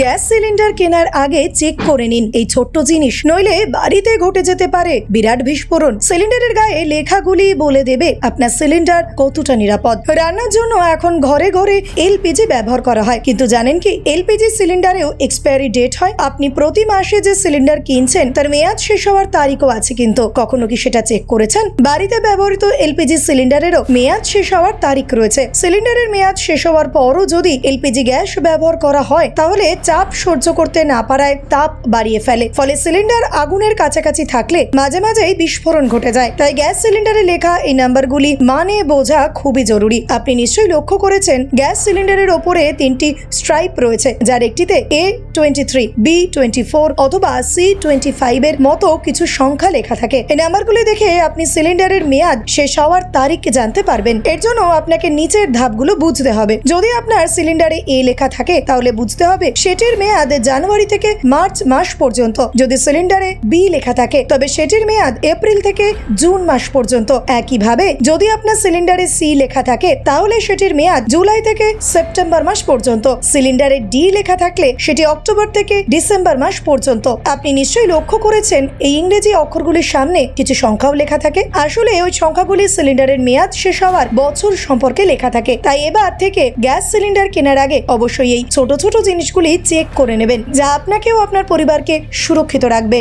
Gas cylinder কেনার আগে check করে নিন এই ছোট্ট জিনিস। নইলে বাড়িতে ঘটে যেতে পারে। বিরাট বিস্ফোরণ। সিলিন্ডারের গায়ে লেখাগুলি বলে দেবে আপনার সিলিন্ডার কতটা নিরাপদ। রান্নার জন্য এখন ঘরে ঘরে এলপিজি ব্যবহার করা হয়। কিন্তু জানেন কি? এলপিজি সিলিন্ডারেও এক্সপায়ারি ডেট হয়। আপনি প্রতি মাসে যে সিলিন্ডার কিনছেন, তার মেয়াদ শেষ হওয়ার তারিখও আছে কিন্তু। কখনো কি সেটা চেক করেছেন? বাড়িতে ব্যবহৃত এলপিজি সিলিন্ডারেরও মেয়াদ শেষ হওয়ার তারিখ রয়েছে। সিলিন্ডারের মেয়াদ শেষ হওয়ার পরও যদি এলপিজি গ্যাস ব্যবহার করা হয়, তাহলে চাপ সহ্য করতে না পারায় তাপ বাড়িয়ে ফেলে। ফলে সিলিন্ডার আগুনের কাছাকাছি থাকলে মাঝে মাঝেই বিস্ফোরণ ঘটে যায়। তাই গ্যাস সিলিন্ডারে লেখা এই নাম্বারগুলি মানে বোঝা খুবই জরুরি। আপনি নিশ্চয়ই লক্ষ্য করেছেন, গ্যাস সিলিন্ডারের ওপরে তিনটি স্ট্রাইপ রয়েছে, যার একটিতে A twenty three B twenty four অথবা সি টোয়েন্টি ফাইভ এর মতো কিছু সংখ্যা লেখা থাকে। এই নাম্বারগুলি দেখে আপনি সিলিন্ডারের মেয়াদ, শেষ হওয়ার তারিখ জানতে পারবেন। এর জন্য আপনাকে নিচের ধাপগুলো বুঝতে হবে। যদি আপনার সিলিন্ডারে এ লেখা থাকে, তাহলে বুঝতে হবে সেটির মেয়াদ জানুয়ারি থেকে মার্চ মাস পর্যন্ত। যদি সিলিন্ডারে বি লেখা থাকে, তবে সেটির মেয়াদ এপ্রিল থেকে জুন মাস পর্যন্ত। একইভাবে, যদি আপনার সিলিন্ডারে সি লেখা থাকে, তাহলে সেটির মেয়াদ জুলাই থেকে সেপ্টেম্বর মাস পর্যন্ত। সিলিন্ডারে ডি লেখা থাকলে, সেটি অক্টোবর থেকে ডিসেম্বর মাস পর্যন্ত। আপনি নিশ্চয়ই লক্ষ্য করেছেন, এই ইংরেজি অক্ষরগুলির সামনে কিছু সংখ্যাও লেখা থাকে। আসলে, ওই সংখ্যাগুলি সিলিন্ডারের মেয়াদ শেষ হওয়ার বছর সম্পর্কে লেখা থাকে। তাই এবার থেকে গ্যাস সিলিন্ডার কেনার আগে অবশ্যই এই ছোট ছোট জিনিসগুলি চেক করে নেবেন যা আপনাকেও আপনার পরিবারকে সুরক্ষিত রাখবে।